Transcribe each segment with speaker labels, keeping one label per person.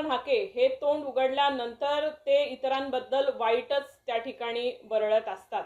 Speaker 1: लक्ष्मण हाके हे तोंड उघडल्यानंतर ते इतरांबद्दल वाईटच त्या ठिकाणी बरळत असतात.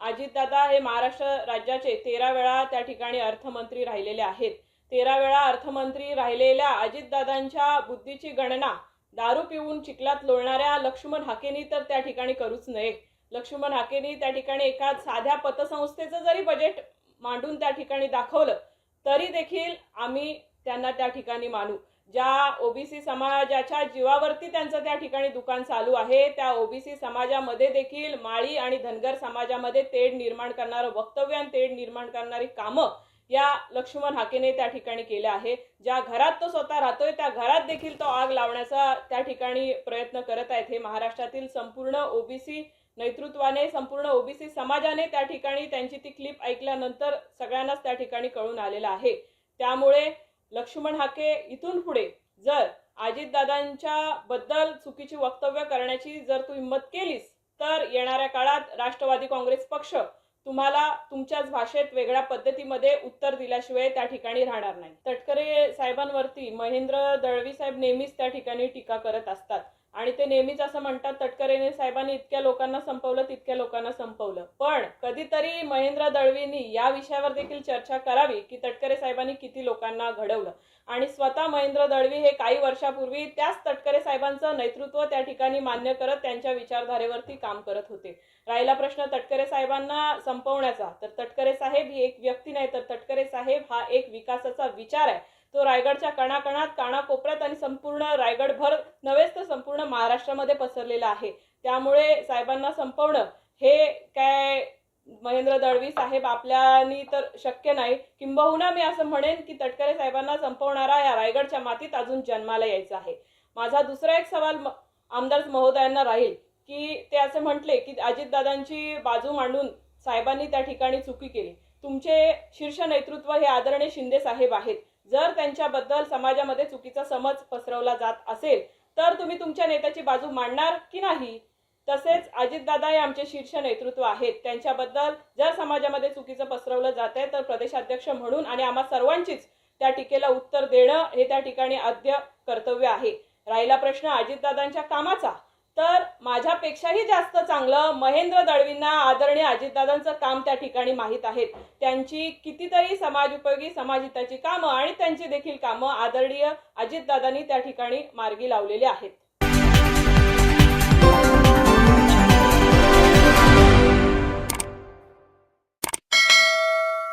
Speaker 1: अजितदादा हे महाराष्ट्र राज्याचे तेरा वेळा त्या ठिकाणी अर्थमंत्री राहिलेले आहेत. तेरा वेळा अर्थमंत्री राहिलेल्या अजितदादांच्या बुद्धीची गणना दारू पिऊन चिखलात लोळणाऱ्या लक्ष्मण हाकेनी तर त्या ठिकाणी करूच नये. लक्ष्मण हाकेनी त्या ठिकाणी एका साध्या पतसंस्थेचं जरी बजेट मांडून त्या ठिकाणी दाखवलं तरी देखील आम्ही त्यांना त्या ठिकाणी मानू. ज्या ओबीसी समाजाच्या जीवावरती त्यांचं त्या ठिकाणी दुकान चालू आहे त्या ओबीसी समाजामध्ये देखील माळी आणि धनगर समाजामध्ये तेढ निर्माण करणारं वक्तव्य आणि तेढ निर्माण करणारी कामं या लक्ष्मण हाकेने त्या ठिकाणी केल्या आहे ज्या घरात तो स्वतः राहतोय त्या घरात देखील तो आग लावण्याचा त्या ठिकाणी प्रयत्न करत आहेत. हे महाराष्ट्रातील संपूर्ण ओबीसी नेतृत्वाने संपूर्ण ओबीसी समाजाने त्या ठिकाणी त्यांची ती क्लिप ऐकल्यानंतर सगळ्यांनाच त्या ठिकाणी कळून आलेलं आहे. त्यामुळे लक्ष्मण हाके इथून पुढे जर अजितदादांच्या बद्दल चुकीची वक्तव्य करण्याची जर तू हिंमत केलीस तर येणाऱ्या काळात राष्ट्रवादी काँग्रेस पक्ष तुम्हाला तुमच्याच भाषेत वेगळ्या पद्धतीमध्ये उत्तर दिल्याशिवाय त्या ठिकाणी राहणार नाही. तटकरे साहेबांवरती महेंद्र दळवी साहेब नेहमीच त्या ठिकाणी टीका करत असतात. आणि ते नेहमीच असं म्हणतात तटकरेने साहेबांनी इतक्या लोकांना संपवलं तितक्या लोकांना संपवलं. पण कधीतरी महेंद्र दळवींनी या विषयावर देखील चर्चा करावी की तटकरे साहेबांनी किती लोकांना घडवलं. आणि स्वतः महेंद्र दळवी हे काही वर्षापूर्वी त्याच तटकरे साहेबांचं नेतृत्व त्या ठिकाणी मान्य करत त्यांच्या विचारधारेवरती काम करत होते. राहिला प्रश्न तटकरे साहेबांना संपवण्याचा. तर तटकरे साहेब ही एक व्यक्ती नाही तर तटकरे साहेब हा एक विकासाचा विचार आहे. तो रायगडच्या कणाकणात कानाकोपऱ्यात आणि संपूर्ण रायगडभर नव्हेच तर संपूर्ण महाराष्ट्रामध्ये पसरलेला आहे. त्यामुळे साहेबांना संपवणं हे काय महेंद्र दळवी साहेब आपल्यानी तर शक्य नाही. किंबहुना मी असं म्हणेन की तटकरे साहेबांना संपवणारा या रायगडच्या मातीत अजून जन्माला यायचा आहे. माझा दुसरा एक सवाल आमदार महोदयांना राहील की ते असे म्हटले की अजितदादांची बाजू मांडून साहेबांनी त्या ठिकाणी चुकी केली. तुमचे शीर्ष नेतृत्व हे आदरणीय शिंदे साहेब आहेत. जर त्यांच्याबद्दल समाजामध्ये चुकीचा समज पसरवला जात असेल तर तुम्ही तुमच्या नेत्याची बाजू मांडणार की नाही? तसेच अजितदादा हे आमचे शीर्ष नेतृत्व आहेत. त्यांच्याबद्दल जर समाजामध्ये चुकीचं पसरवलं जात आहे तर प्रदेशाध्यक्ष म्हणून आणि आम्हा सर्वांचीच त्या टीकेला उत्तर देणं हे त्या ठिकाणी आद्य कर्तव्य आहे. राहिला प्रश्न अजितदादांच्या कामाचा. तर माझ्यापेक्षाही जास्त चांगलं महेंद्र दळवींना आदरणीय अजितदादांचं काम त्या ठिकाणी माहीत आहेत. त्यांची कितीतरी समाजोपयोगी समाजहिताची कामं आणि त्यांची देखील कामं आदरणीय अजितदादांनी त्या ठिकाणी मार्गी लावलेली आहेत.